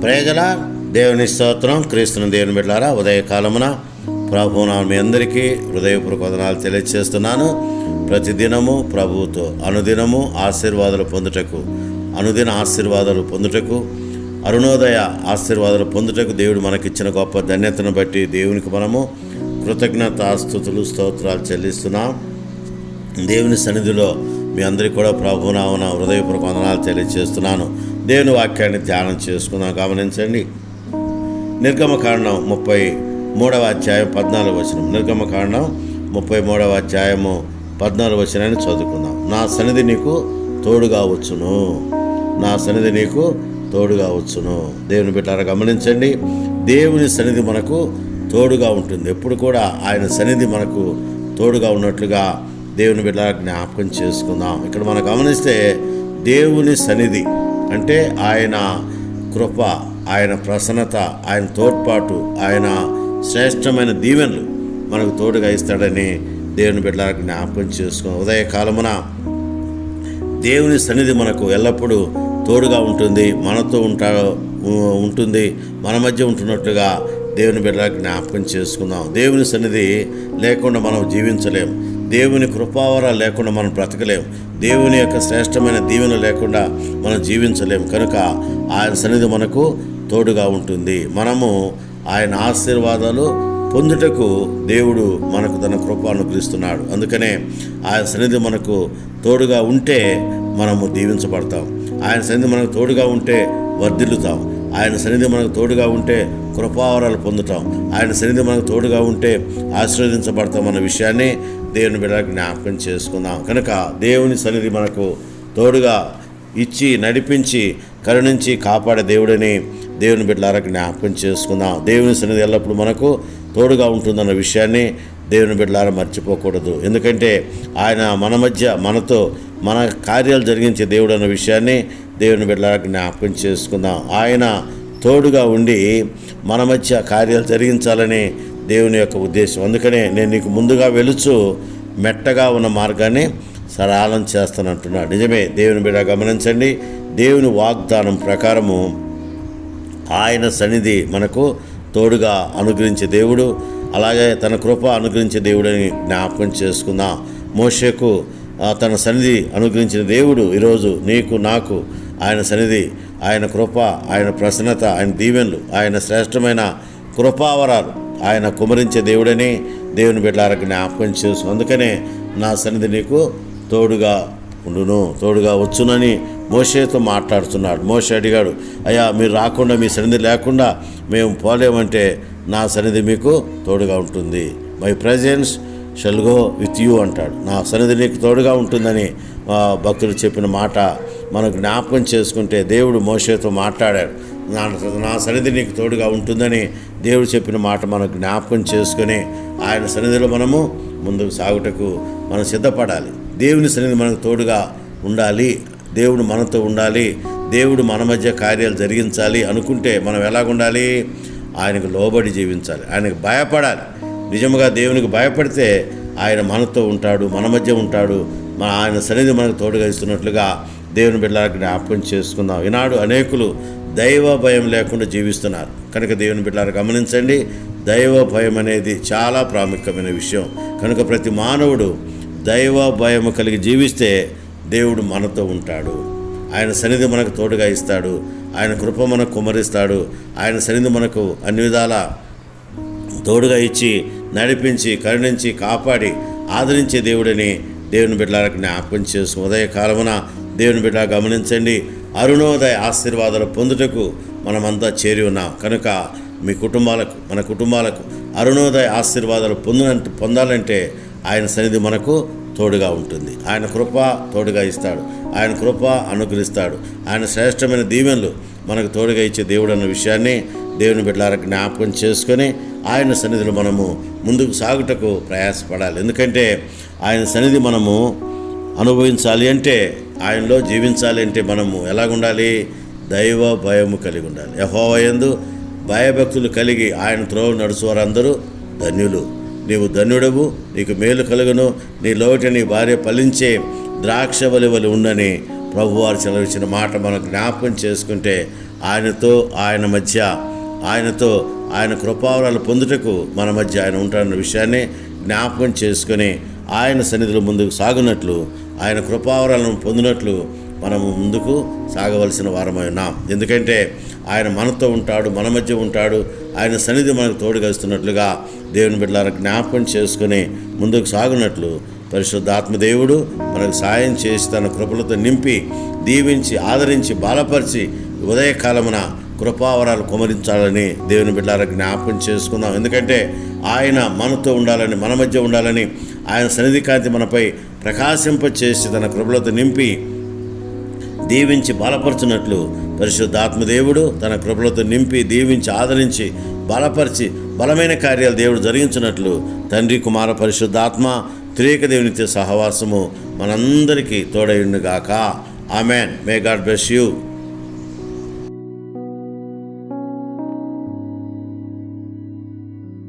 ప్రేజల దేవుని స్తోత్రం క్రీస్తుని దేవుని బిడ్డారా ఉదయకాలమున ప్రభువున మీ అందరికీ హృదయపూర్వక వదనాలు తెలియజేస్తున్నాను ప్రతిదినము ప్రభువుతో అనుదినము ఆశీర్వాదాలు పొందుటకు అనుదిన ఆశీర్వాదాలు పొందుటకు అరుణోదయ ఆశీర్వాదాలు పొందుటకు దేవుడు మనకిచ్చిన గొప్ప ధన్యతను బట్టి దేవునికి మనము కృతజ్ఞత ఆస్తుతులు స్తోత్రాలు చెల్లిస్తున్నాం. దేవుని సన్నిధిలో మీ అందరికీ కూడా ప్రభునామన హృదయపూర్వక వందనాలు తెలియజేస్తున్నాను. దేవుని వాక్యాన్ని ధ్యానం చేసుకుందాం. గమనించండి. నిర్గమకాండం ముప్పై మూడవ అధ్యాయం పద్నాలుగు వచనం. నిర్గమకాండం ముప్పై మూడవ అధ్యాయము పద్నాలుగు వచనాన్ని చదువుకుందాం. నా సన్నిధి నీకు తోడుగా వచ్చును. నా సన్నిధి నీకు తోడుగా వచ్చును. దేవుని బిడ్డారా గమనించండి. దేవుని సన్నిధి మనకు తోడుగా ఉంటుంది. ఎప్పుడు కూడా ఆయన సన్నిధి మనకు తోడుగా ఉన్నట్లుగా దేవుని బిడ్డ జ్ఞాపకం చేసుకుందాం. ఇక్కడ మనం గమనిస్తే దేవుని సన్నిధి అంటే ఆయన కృప ఆయన ప్రసన్నత ఆయన తోడ్పాటు ఆయన శ్రేష్టమైన దీవెనలు మనకు తోడుగా ఇస్తాడని దేవుని బిడ్డ జ్ఞాపకం చేసుకుని ఉదయకాలమున దేవుని సన్నిధి మనకు ఎల్లప్పుడూ తోడుగా ఉంటుంది మనతో ఉంటా ఉంటుంది మన మధ్య ఉంటున్నట్టుగా దేవుని బిడ్డ జ్ఞాపకం చేసుకుందాం. దేవుని సన్నిధి లేకుండా మనం జీవించలేం. దేవుని కృపావరా లేకుండా మనం బ్రతకలేం. దేవుని యొక్క శ్రేష్టమైన దీవెన లేకుండా మనం జీవించలేం. కనుక ఆయన సన్నిధి మనకు తోడుగా ఉంటుంది. మనము ఆయన ఆశీర్వాదాలు పొందుటకు దేవుడు మనకు తన కృప అనుగ్రహిస్తున్నాడు. అందుకనే ఆయన సన్నిధి మనకు తోడుగా ఉంటే మనము దీవించబడతాం. ఆయన సన్నిధి మనకు తోడుగా ఉంటే వర్ధిల్లుతాం. ఆయన సన్నిధి మనకు తోడుగా ఉంటే కృపావరాలు పొందుతాం. ఆయన సన్నిధి మనకు తోడుగా ఉంటే ఆశీర్వదించబడతాం అన్న విషయాన్ని దేవుని బిడ్డ జ్ఞాపకం చేసుకుందాం. కనుక దేవుని సన్నిధి మనకు తోడుగా ఇచ్చి నడిపించి కరుణించి కాపాడే దేవుడని దేవుని బిడ్డలారా జ్ఞాపకం చేసుకుందాం. దేవుని సన్నిధి ఎల్లప్పుడూ మనకు తోడుగా ఉంటుందన్న విషయాన్ని దేవుని బిడ్డలారా మర్చిపోకూడదు. ఎందుకంటే ఆయన మన మధ్య మనతో మన కార్యాలు జరిగించే దేవుడు అన్న విషయాన్ని దేవుని బిడ్డలారా జ్ఞాపకం చేసుకుందాం. ఆయన తోడుగా ఉండి మన మధ్య కార్యాలు జరిగించాలని దేవుని యొక్క ఉద్దేశం. అందుకనే నేను నీకు ముందుగా వెలుచు మెట్టగా ఉన్న మార్గాన్ని సరళం చేస్తానంటున్నాడు. నిజమే దేవుని బిడ్డ గమనించండి. దేవుని వాగ్దానం ప్రకారము ఆయన సన్నిధి మనకు తోడుగా అనుగ్రహించే దేవుడు అలాగే తన కృప అనుగ్రహించే దేవుడని జ్ఞాపకం చేసుకుందాం. మోషకు తన సన్నిధి అనుగ్రహించిన దేవుడు ఈరోజు నీకు నాకు ఆయన సన్నిధి ఆయన కృప ఆయన ప్రసన్నత ఆయన దీవెనలు ఆయన శ్రేష్టమైన కృపావరాలు ఆయన కుమరించే దేవుడని దేవుని బిడ్డలారా జ్ఞాపకం చేసు అందుకనే నా సన్నిధి నీకు తోడుగా ఉండును తోడుగా వచ్చునని మోషేతో మాట్లాడుతున్నాడు. మోషే అడిగాడు అయ్యా మీరు రాకుండా మీ సన్నిధి లేకుండా మేము పోలేమంటే నా సన్నిధి మీకు తోడుగా ఉంటుంది. My presence shall go with you అంటాడు. నా సన్నిధి నీకు తోడుగా ఉంటుందని భక్తులు చెప్పిన మాట మనకు జ్ఞాపకం చేసుకుంటే దేవుడు మోషేతో మాట్లాడాడు. నా నా సన్నిధి నీకు తోడుగా ఉంటుందని దేవుడు చెప్పిన మాట మనకు జ్ఞాపకం చేసుకొని ఆయన సన్నిధిలో మనము ముందుకు సాగుటకు మనం సిద్ధపడాలి. దేవుని సన్నిధి మనకు తోడుగా ఉండాలి. దేవుడు మనతో ఉండాలి. దేవుడు మన మధ్య కార్యాలు జరిగించాలి అనుకుంటే మనం ఎలాగుండాలి? ఆయనకు లోబడి జీవించాలి. ఆయనకు భయపడాలి. నిజముగా దేవునికి భయపడితే ఆయన మనతో ఉంటాడు మన మధ్య ఉంటాడు. మన ఆయన సన్నిధి మనకు తోడుగా ఇస్తున్నట్లుగా దేవుని బిడ్డలకు జ్ఞాపకం చేసుకుందాం. ఈనాడు అనేకులు దైవ భయం లేకుండా జీవిస్తున్నారు. కనుక దేవుని బిడ్డలారా గమనించండి దైవ భయం అనేది చాలా ప్రాముఖ్యమైన విషయం. కనుక ప్రతి మానవుడు దైవ భయం కలిగి జీవిస్తే దేవుడు మనతో ఉంటాడు. ఆయన సన్నిధి మనకు తోడుగా ఇస్తాడు. ఆయన కృప మనకు కుమరిస్తాడు ఆయన సన్నిధి మనకు అన్ని విధాల తోడుగా ఇచ్చి నడిపించి కరుణించి కాపాడి ఆదరించే దేవుడని దేవుని బిడ్డలకు జ్ఞాపకం చేసుకుని ఉదయకాలమున దేవుని బిడ్డ గమనించండి. అరుణోదయ ఆశీర్వాదాలు పొందుటకు మనమంతా చేరి ఉన్నాం. కనుక మీ కుటుంబాలకు మన కుటుంబాలకు అరుణోదయ ఆశీర్వాదాలు పొందిన పొందాలంటే ఆయన సన్నిధి మనకు తోడుగా ఉంటుంది. ఆయన కృప తోడుగా ఇస్తాడు. ఆయన కృప అనుగ్రహిస్తాడు. ఆయన శ్రేష్టమైన దీవెనలు మనకు తోడుగా ఇచ్చే దేవుడు అన్న విషయాన్ని దేవుని బిడ్డలారా జ్ఞాపకం చేసుకొని ఆయన సన్నిధిలో మనము ముందుకు సాగుటకు ప్రయాసపడాలి. ఎందుకంటే ఆయన సన్నిధి మనము అనుభవించాలి అంటే ఆయనలో జీవించాలి అంటే మనము ఎలాగుండాలి? దైవ భయము కలిగి ఉండాలి. యహోవయందు భయభక్తులు కలిగి ఆయన త్రోవ నడుచువారందరూ ధన్యులు. నీవు ధన్యుడవు నీకు మేలు కలుగును. నీ లోట నీ భార్య ఫలించే ద్రాక్ష వలి వలి ఉండని ప్రభువారు సెలవిచ్చిన మాట మనం జ్ఞాపకం చేసుకుంటే ఆయనతో ఆయన మధ్య ఆయనతో ఆయన కృపావరాలు పొందుటకు మన మధ్య ఆయన ఉంటారన్న విషయాన్ని జ్ఞాపకం చేసుకొని ఆయన సన్నిధిలో ముందుకు సాగునట్లు ఆయన కృపావరాలను పొందినట్లు మనము ముందుకు సాగవలసిన వారమై ఉన్నాం. ఎందుకంటే ఆయన మనతో ఉంటాడు మన మధ్య ఉంటాడు ఆయన సన్నిధి మనకు తోడుగస్తున్నట్లుగా దేవుని బిడ్డలారా జ్ఞాపకం చేసుకుని ముందుకు సాగునట్లు పరిశుద్ధాత్మదేవుడు మనకు సాయం చేసి తన కృపలతో నింపి దీవించి ఆదరించి బాలపరిచి ఉదయకాలమున కృపావరాలు కుమరించాలని దేవుని బిడ్డలారా జ్ఞాపకం చేసుకుందాం ఎందుకంటే ఆయన మనతో ఉండాలని మన మధ్య ఉండాలని ఆయన సన్నిధి కాంతి మనపై ప్రకాశింప చేసి తన కృపలతో నింపి దీవించి బలపరచునట్లు పరిశుద్ధాత్మదేవుడు తన కృపలతో నింపి దీవించి ఆదరించి బలపరిచి బలమైన కార్యాలు దేవుడు జరిగించినట్లు తండ్రి కుమార పరిశుద్ధాత్మ త్రేక దేవునితో సహవాసము మనందరికీ తోడయుండుగాక amen. May God bless you